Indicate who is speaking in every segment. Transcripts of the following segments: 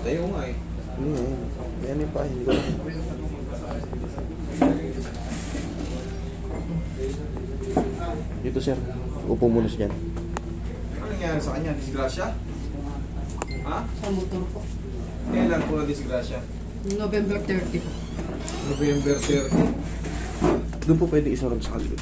Speaker 1: Tayo nga eh.
Speaker 2: Hindi, ayun. Yan yung pahin ko. Dito sir, upo muna siya dyan.
Speaker 1: Ano nangyari sa kanya? Disgrasya? Ha?
Speaker 3: Sa motor po.
Speaker 1: Kailan po na disgrasya?
Speaker 3: November 30 po.
Speaker 1: November 30.
Speaker 2: Doon po pwede isurod sa kalibit.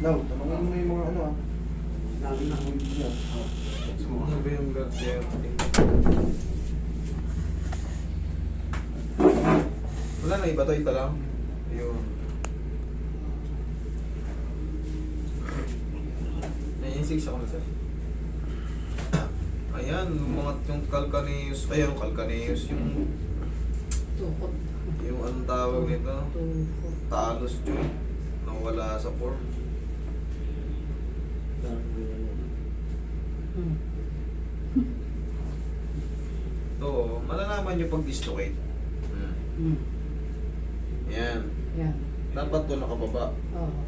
Speaker 2: Now, tanongin mo yung mga ano ah. Lagi na ako yung
Speaker 1: November 30. Wala na, iba to, ito lang. Ayun. Naiinsig ako na sir. Ayan, yung mga yung calcaneus, ayan, calcaneus, yung,
Speaker 3: Tukot.
Speaker 1: yung anong tawag nito,
Speaker 3: Tukot.
Speaker 1: talos joint, nawala sa form.
Speaker 3: Hmm.
Speaker 1: So, malalaman nyo pag dislocate. Hmm.
Speaker 3: Hmm.
Speaker 1: Ayan.
Speaker 3: Yan.
Speaker 1: Dapat to nakababa.
Speaker 3: Oo.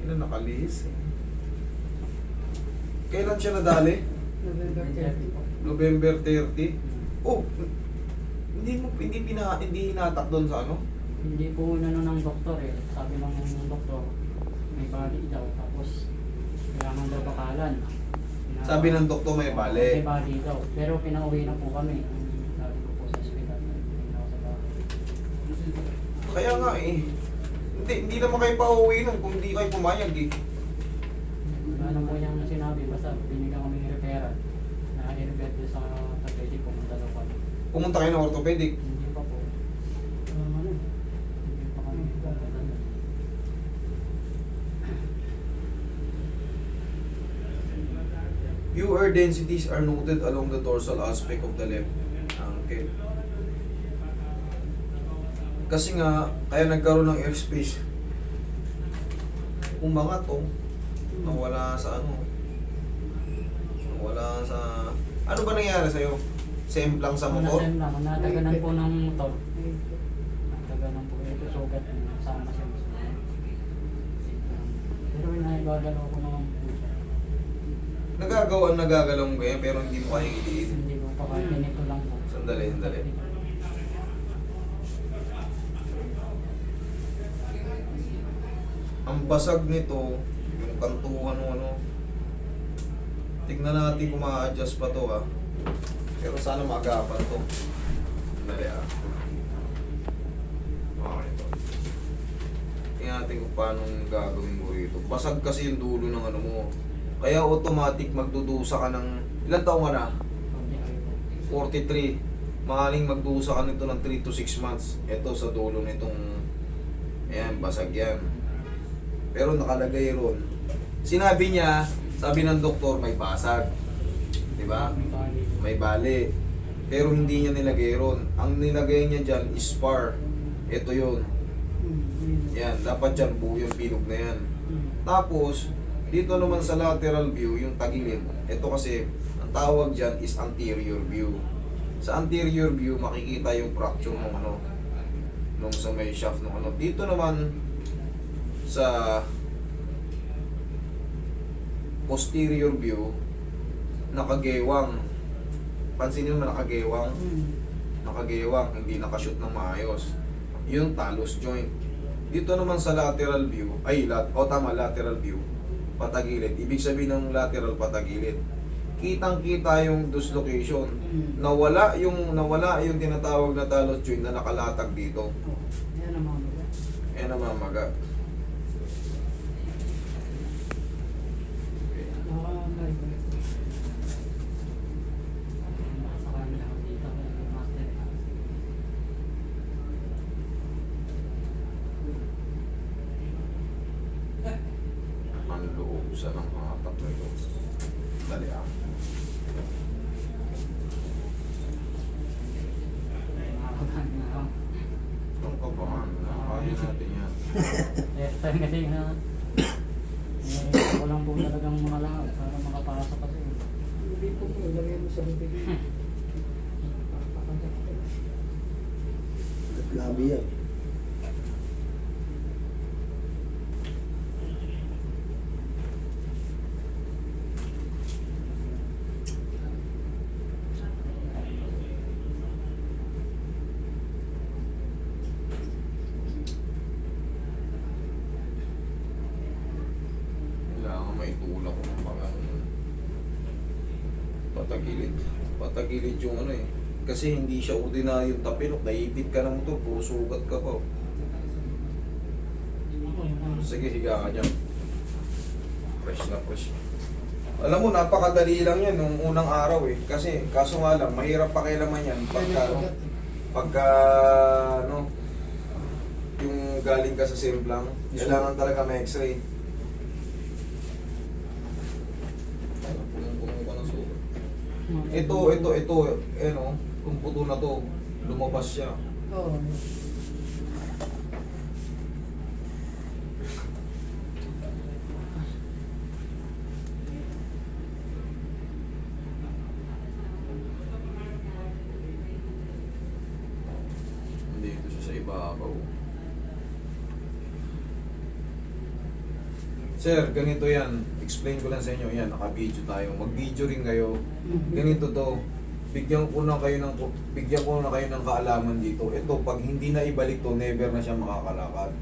Speaker 1: Ina nakalihis eh. Kailan siya nadali?
Speaker 3: November 30 po.
Speaker 1: November 30. Oh, hindi mo hindi pina hindi hinatak doon sa ano?
Speaker 4: Hindi po inano ng doktor eh. Sabi lang ng doktor, may bali daw. Tapos, kailangan daw bakalan. Pina-
Speaker 1: Sabi ng doktor may bali.
Speaker 4: May bali daw. Pero pinauwi na po kami. Sabi ko po sa ospital. Hindi na ako sa bahay.
Speaker 1: Kaya nga eh. Hindi, hindi naman kayo pauwi nun kung hindi kayo pumayag eh.
Speaker 4: Ano po niyang sinabi, basta binigyan kami ng referral. Na i-refer sa Tagaytay, pumunta daw kami.
Speaker 1: Pumunta kayo ng orthopedic.
Speaker 4: Hindi pa po. Um, ano, hindi pa kami pumunta doon.
Speaker 1: Densities are noted along the dorsal aspect of the left ankle. Kasi nga, kaya nagkaroon ng airspace. Umangat oh. Nawala sa ano. Nawala sa... Ano ba nangyari sa'yo? Same lang sa motor?
Speaker 4: Nasem lang, nataganan po ng motor. Nataganan po ito, sugat sama siya. Pero nagagalaw ko naman po siya.
Speaker 1: Nagagawa, nagagalaw mo ganyan pero hindi mo kayang iliit.
Speaker 4: Hindi ko pa kaya ganito lang po.
Speaker 1: Sandali, sandali. Ang basag nito, yung kantuhan o ano, tignan natin kung ma-adjust pa to ah. Pero sana magapan to. Sandali ah. Okay to. Tingnan natin kung paano gagawin mo rito. Basag kasi yung dulo ng ano mo. Kaya automatic magdudusa ka ng... Ilan taong ka na? 43. Mahaling magdusa ka nito ng 3 to 6 months. Ito sa dulo nitong... Ayan, basag yan. Pero nakalagay ron. Sinabi niya, sabi ng doktor, may basag. Di ba?
Speaker 4: May bali.
Speaker 1: Pero hindi niya nilagay ron. Ang nilagay niya dyan is spar. Ito.
Speaker 3: Hmm.
Speaker 1: Yan, dapat dyan buo yung bilog na yan. Tapos, dito naman sa lateral view, yung tagilid, ito kasi, ang tawag dyan is anterior view. Sa anterior view, makikita yung fracture ng ano, nung sa may shaft ng ano. Dito naman, sa posterior view, nakagewang. Pansinin mo nakagewang,
Speaker 3: Hmm.
Speaker 1: nakagewang, hindi nakashoot ng maayos. Yung talus joint. Dito naman sa lateral view, ay, lat, o tama, lateral view, patagilid. Ibig sabihin ng lateral patagilid. Kitang-kita yung dislocation.
Speaker 3: Hmm.
Speaker 1: Nawala yung nawala yung tinatawag na talus joint na nakalatag dito.
Speaker 3: Oh, Yan ang mga mga.
Speaker 1: Eh namamaga.
Speaker 3: Ah, may- may-
Speaker 4: Nasa kanila ako dito, kaya master.
Speaker 1: Ang loob sa ng mga tatlo ito. Dali ah.
Speaker 4: Nakakabahan na ako.
Speaker 1: Itong kabahan. Kaya natin yan.
Speaker 4: First time kasi na eh, ako lang po talagang mga lahat para makapasok kasi.
Speaker 3: tipo mo, lagay mo sa bibig.
Speaker 2: Labi yan.
Speaker 1: Kailangan maitulak ko ng mga ano, patagilid. Patagilid yung ano eh. Kasi hindi siya ordinaryong tapilok. Naipit ka ng motor, puro sugat ka pa. Sige, higa ka dyan. Fresh na fresh. Alam mo, napakadali lang yan nung unang araw eh. Kasi, kaso nga lang, mahirap pakialaman yan pagka, ano, pagka, ano, yung galing ka sa simplang, kailangan talaga may x-ray. Ano, punong-puno ka ng sugat. Ito, ito, ito, eh no, kung puto na to, lumabas siya.
Speaker 3: Oo.
Speaker 1: Dito siya sa ibabaw. Sir, ganito yan. Explain ko lang sa inyo. Yan, naka-video tayo. Mag-video rin kayo.
Speaker 3: Mhm.
Speaker 1: Ganito to. Bigyan ko na kayo ng bigyan ko na kayo ng kaalaman dito. Ito pag hindi na ibalik to, never na siya makakalakad.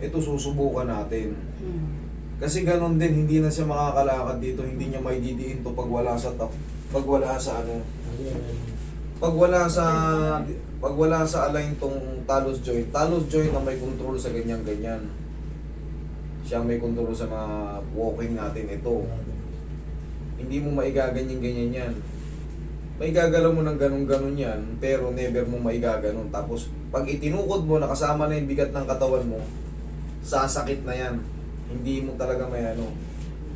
Speaker 1: Ito susubukan natin.
Speaker 3: Mm.
Speaker 1: Kasi ganun din, hindi na siya makakalakad dito, hindi niya maididiin to pag wala sa tap, pag wala sa ano, pag wala sa pag wala sa align tong talus joint, talus joint na may control sa ganyan ganyan. Siya may control sa mga walking natin ito. Hindi mo maigaganyan ganyan yan. May gagalaw mo ng ganun-ganun yan, pero never mo maigaganon. Tapos, pag itinukod mo, nakasama na yung bigat ng katawan mo, sasakit na yan. Hindi mo talaga may ano.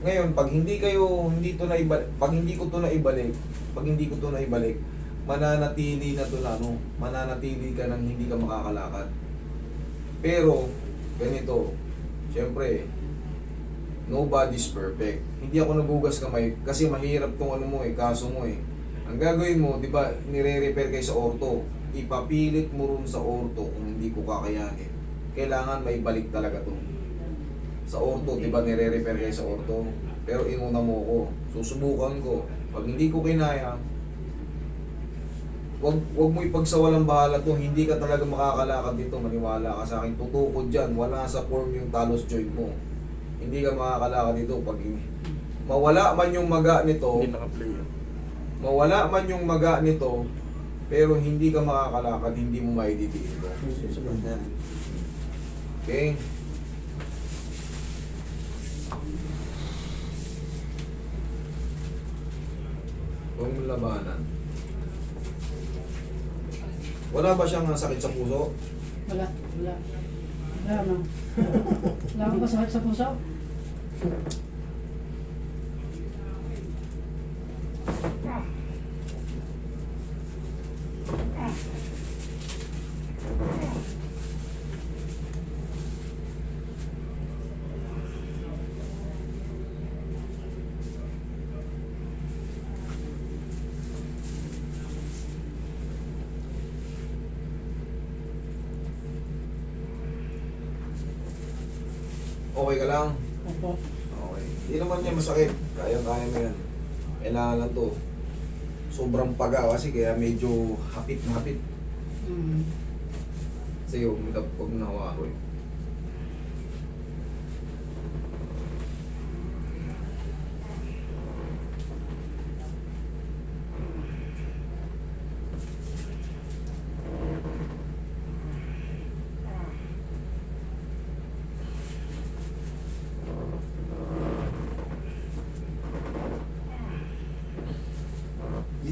Speaker 1: Ngayon, pag hindi kayo, hindi to na ibalik, pag hindi ko to na ibalik, pag hindi ko to na ibalik, mananatili na to na ano, mananatili ka nang hindi ka makakalakad. Pero, ganito, syempre, nobody's perfect. Hindi ako nagugas kamay kasi mahirap tong ano mo eh, kaso mo eh. Ang gagawin mo, di ba, nire-repair kayo sa orto. Ipapilit mo rin sa orto kung hindi ko kakayanin. Kailangan may balik talaga to. Sa orto, di ba, nire-repair kayo sa orto. Pero inuna mo ko, susubukan ko. Pag hindi ko kinaya, wag wag mo ipagsawalang bahala to. Hindi ka talaga makakalakad dito. Maniwala ka sa akin. Tutukod dyan. Wala sa form yung talos joint mo. Hindi ka makakalakad dito pag mawala man yung maga nito.
Speaker 2: Hindi naka-play.
Speaker 1: Mawala man yung maga nito, pero hindi ka makakalakad, hindi mo maididiin to. Okay? Huwag mong labanan. Wala ba siyang sakit sa puso?
Speaker 3: Wala, wala. Wala na. Wala kang masakit sa puso?
Speaker 1: Okay ka lang?
Speaker 3: Opo.
Speaker 1: Okay. Hindi naman niya masakit. Kaya-kaya mo yan. Kailangan lang to. Sobrang paga kasi kaya medyo hapit na hapit.
Speaker 3: Mm.
Speaker 1: Sige, huwag mo huwag mo na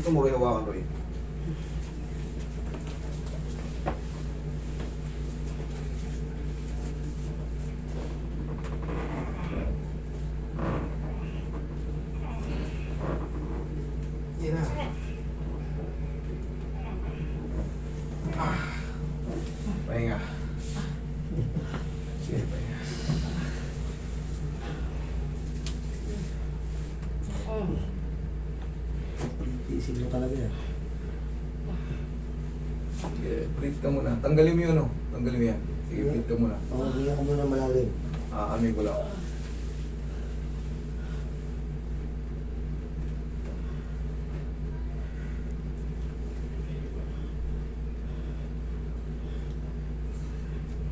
Speaker 1: Dito mo hawakan, Roy. Yan na. Ah. Pahinga. Sige, pahinga.
Speaker 3: Oh.
Speaker 2: titiisin mo talaga yan.
Speaker 1: Sige, breathe ka muna. Tanggalin mo yun, no? Tanggalin mo yan. Sige, breathe ka muna.
Speaker 2: Oo, hindi ako muna malalim.
Speaker 1: Ah, amin ko lang.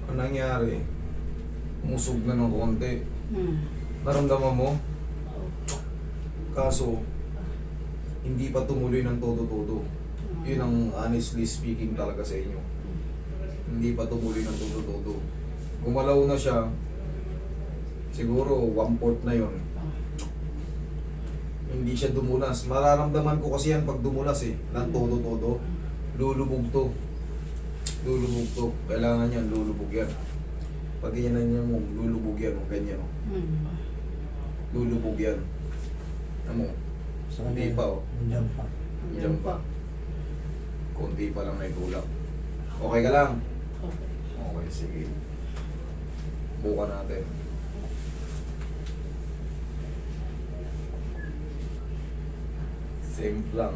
Speaker 1: Ano nangyari? Umusog na ng konti.
Speaker 3: Hmm.
Speaker 1: Naramdaman mo? Kaso, hindi pa tumuloy ng todo-todo. Yun ang honestly speaking talaga sa inyo. Hindi pa tumuloy ng todo-todo. Gumalaw na siya, siguro one-fourth na yon. Hindi siya dumulas. Mararamdaman ko kasi yan pag dumulas eh, ng todo-todo. Lulubog to. Lulubog to. Kailangan yan, lulubog yan. Pag na niya mo, lulubog yan, o ganyan o.
Speaker 3: Hmm.
Speaker 1: Lulubog yan. Ano mo?
Speaker 2: Sa
Speaker 1: Hindi pa, oh.
Speaker 2: Nandiyan pa.
Speaker 1: Diyan pa. Konti pa lang na itulak. Okay ka lang? Okay, sige. Buka natin. Same lang.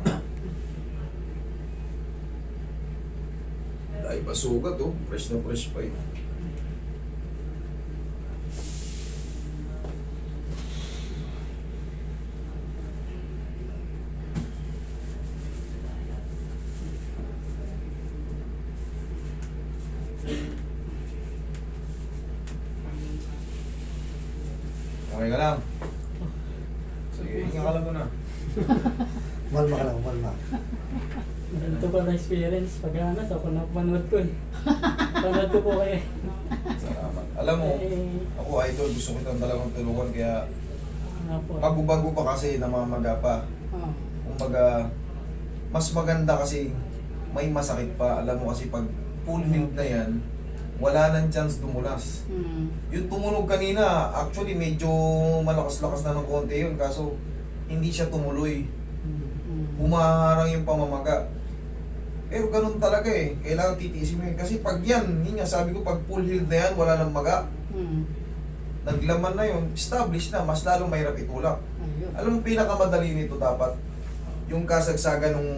Speaker 1: Dahil pa sugat oh. Fresh na fresh pa eh. Okay ka lang? Sige, hinga ka lang muna.
Speaker 2: Malma ka lang, malma.
Speaker 4: Ganito pa na experience pag ano, ako napanood ko eh. Panood ko po kayo.
Speaker 1: Salamat. Alam mo,
Speaker 4: Eh,
Speaker 1: ako idol, gusto kitang talagang tulungan kaya bago-bago pa kasi namamaga pa.
Speaker 3: Ah.
Speaker 1: Kumbaga, mas maganda kasi may masakit pa. Alam mo kasi pag full healed na yan, wala nang chance dumulas.
Speaker 3: Hmm.
Speaker 1: Yung tumunog kanina, actually medyo malakas-lakas na ng konti yun. Kaso, hindi siya tumuloy.
Speaker 3: Hmm.
Speaker 1: Humaharang yung pamamaga. Pero ganun talaga eh. Kailangan titiisin mo yun. Kasi pag yan, yun nga sabi ko, pag full healed na yan, wala nang maga.
Speaker 3: Hmm.
Speaker 1: Naglaman na yun, established na, mas lalong mahirap itulak.
Speaker 3: Ayun.
Speaker 1: Alam mo, pinakamadali nito dapat, yung kasagsagan nung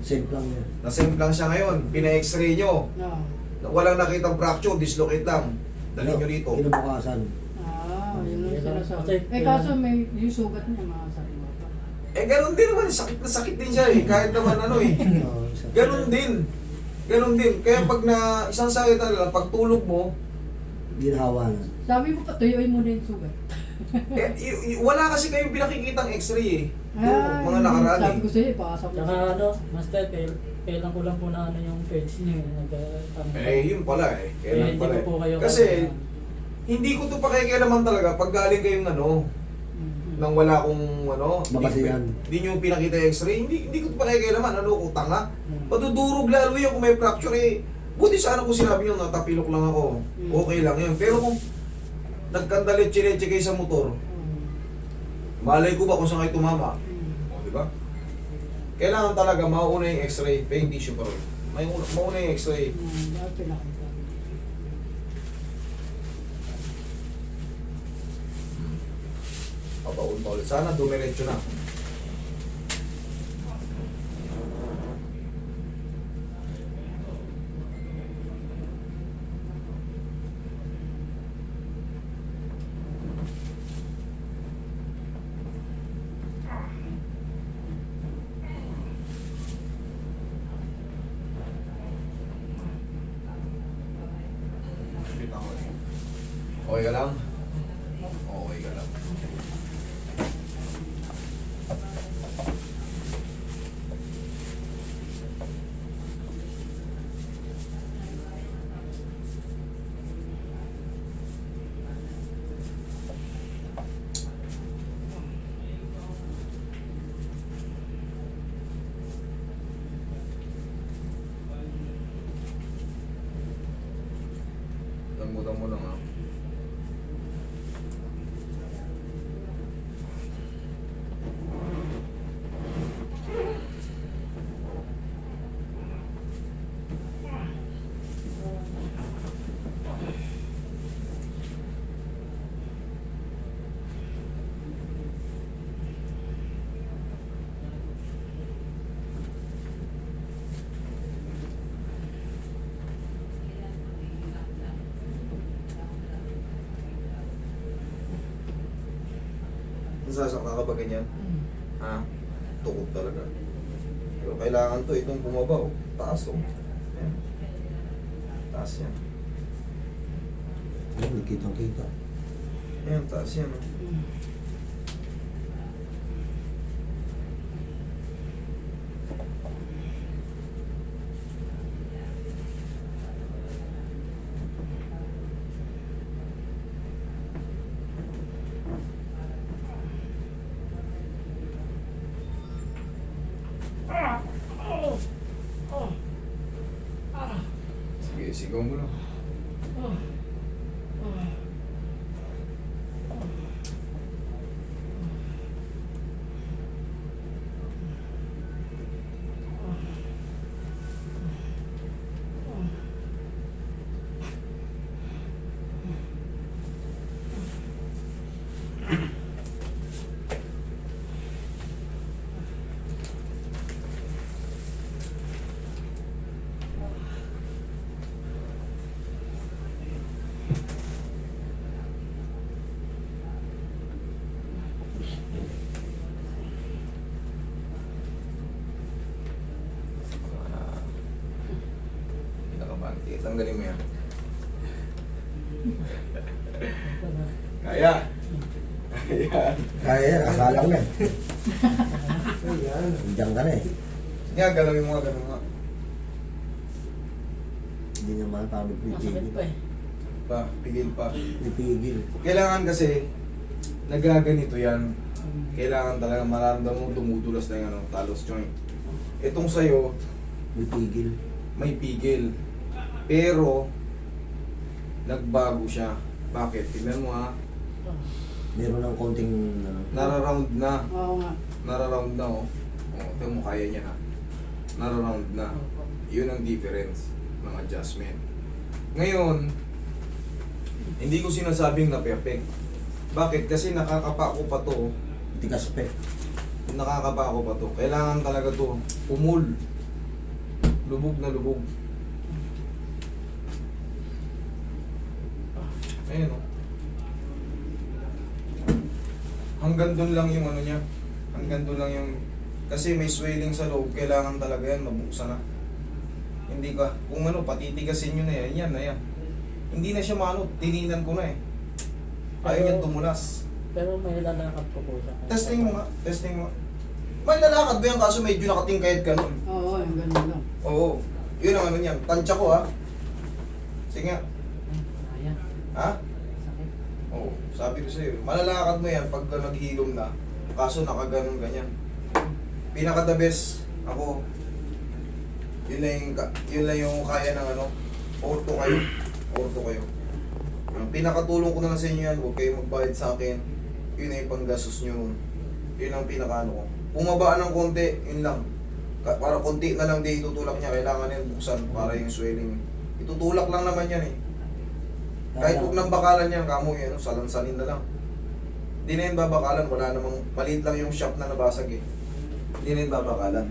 Speaker 2: Safe lang yan.
Speaker 1: nasim lang siya ngayon, pina-x-ray nyo,
Speaker 3: Ah.
Speaker 1: Walang nakitang fracture, dislocate lang. Dali nyo rito.
Speaker 2: Kinabukasan.
Speaker 3: Ah, yun ang sinasabi. Eh kaso may yung sugat niya mga sariwa pa.
Speaker 1: Eh, ganun din naman, sakit na sakit din siya eh, kahit naman ano eh. Ganun din. Ganun din. Kaya pag na, isang sakit talaga, pag tulog mo,
Speaker 2: Ginawa na.
Speaker 3: Sabi mo patuyuin mo na yung sugat.
Speaker 1: Eh, y- y- wala kasi kayong pinakikitang x-ray eh. Yung mga
Speaker 3: yun,
Speaker 1: nakaraan
Speaker 3: Sabi
Speaker 1: eh.
Speaker 3: ko sa'yo, ipakasap mo.
Speaker 4: Tsaka ano, master, kail, kailan ko lang po na ano yung page niyo eh. Nag,
Speaker 1: Eh, yun pala eh.
Speaker 4: Eh,
Speaker 1: Kailan
Speaker 4: hindi
Speaker 1: pala
Speaker 4: ko
Speaker 1: eh.
Speaker 4: po kayo
Speaker 1: Kasi, hindi ko to pakikialaman talaga pag galing kayong ano,
Speaker 3: Hmm.
Speaker 1: nang wala akong ano,
Speaker 2: Mabasihan.
Speaker 1: Hindi nyo pinakita yung x-ray, hindi, hindi ko pa naman, ano ko, tanga.
Speaker 4: Hmm.
Speaker 1: Madudurog lalo yan kung may fracture eh. Buti sana kung sinabi nyo, natapilok lang ako.
Speaker 3: Hmm.
Speaker 1: Okay lang yun. Pero kung nagkandalit-chileche kayo sa motor,
Speaker 3: Hmm.
Speaker 1: malay ko ba kung saan kayo tumama?
Speaker 3: Hmm.
Speaker 1: O, di ba? Kailangan talaga mauna yung x-ray, pain tissue pa rin. May mauna yung x-ray.
Speaker 3: Pinakita?
Speaker 1: Pabaon pa ulit. Sana dumiretso na. Okay ka lang? Okay ka lang. Lambutan mo lang ha. Nasasakta ka ba ganyan? Ha? Tukod talaga. Pero kailangan to, itong bumaba, oh. Taas, oh. Ayan. Taas yan.
Speaker 2: Hindi kitang kita.
Speaker 1: Ayan, taas yan, oh. Sige, sigaw mo lang. Ah. Pinakabante. Tanggalin mo yan. Kaya. Kaya.
Speaker 2: Kaya yan, kasalang na. Ayan. Diyan ka na eh.
Speaker 1: Nga, galawin mo nga, galawin mo nga.
Speaker 2: Hindi naman paano
Speaker 4: Masakit pa
Speaker 2: pipigil.
Speaker 4: eh.
Speaker 1: Pa, pigil pa.
Speaker 2: Pipigil.
Speaker 1: Kailangan kasi, nagaganito yan. Kailangan talaga mararamdaman mo dumudulas na yung ano, talos joint. Itong sa'yo,
Speaker 2: Pipigil.
Speaker 1: may pigil. Pero, nagbago siya. Bakit? Tignan mo ha,
Speaker 2: Meron ng konting ano,
Speaker 1: nararound na.
Speaker 3: Oo nga.
Speaker 1: Nararound na oh. Oh, tingnan mo kaya niya na. Nararound na. Yun ang difference ng adjustment. Ngayon, hindi ko sinasabing na perfect. Bakit? Kasi nakakapa ko pa to.
Speaker 2: tigas pe.
Speaker 1: Nakakapa ko pa to. Kailangan talaga to. Pumul. Lubog na lubog. Ayun oh. Hanggang doon lang yung ano niya. Hanggang doon lang yung... Kasi may swelling sa loob. Kailangan talaga yan. Mabuksan na. Hindi ka... Kung ano, patitigasin nyo na yan. Yan na yan. Hindi na siya maano. Tininan ko na eh. Ayaw niya tumulas.
Speaker 4: Pero may lalakad po po siya.
Speaker 1: Testing mo nga. Testing mo. May lalakad ba yan kaso medyo nakatingkayad ka nun?
Speaker 3: Oo, yung ganun lang.
Speaker 1: Oo. Yun ang ano niyan. Tansya ko ha. Sige nga. Ha?
Speaker 4: Sakit.
Speaker 1: Oo. Sabi ko sa'yo. Malalakad mo yan pag naghihilom na. Kaso nakaganon ganyan. Pinaka the best ako. Yun lang yung, yun lang yung kaya ng ano. Orto kayo. Orto kayo. Ang pinakatulong ko na lang sa inyo yan. Huwag kayong magbayad sa akin. Yun na yung panggastos nyo nun. Yun ang pinakaano ko. Pumabaan ng konti, yun lang. Para konti na lang di itutulak niya. Kailangan yan buksan para yung swelling. Itutulak lang naman yan eh. Kahit huwag nang bakalan yan, kamo yan, salansanin na lang. Hindi na yung babakalan, wala namang, maliit lang yung shop na nabasag eh. Hindi na yung babakalan.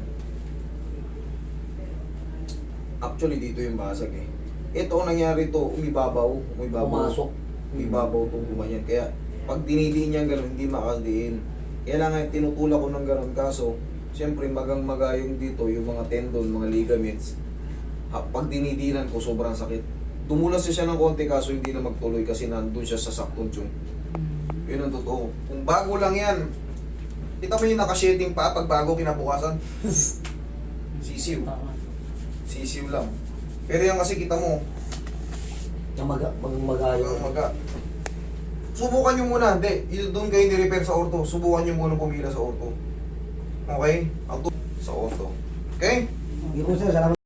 Speaker 1: Actually, dito yung basag eh. Ito, ang nangyari to, umibabaw, umibabaw.
Speaker 2: Pumasok.
Speaker 1: Umibabaw to, gumanyan. Kaya, pag dinidiin niya gano'n, hindi makadiin. Kailangan tinutulak ko ng gano'n, kaso, siyempre, magang magayong dito, yung mga tendon, mga ligaments, ha, pag dinidinan ko, sobrang sakit. Tumulas siya ng konti kaso hindi na magtuloy kasi nandun siya sa saktong tune. Yun ang totoo. Kung bago lang yan, kita mo yung nakashedding pa pag bago kinabukasan. Sisiw. Sisiw lang. Pero yan kasi kita mo,
Speaker 2: Namaga, magmagayo.
Speaker 1: yung maga. Subukan nyo muna. Hindi, ito doon kayo ni-repair sa orto. Subukan nyo muna pumila sa orto. Okay? Ang tu- sa orto. Okay?
Speaker 2: Hindi ko sir, salamat.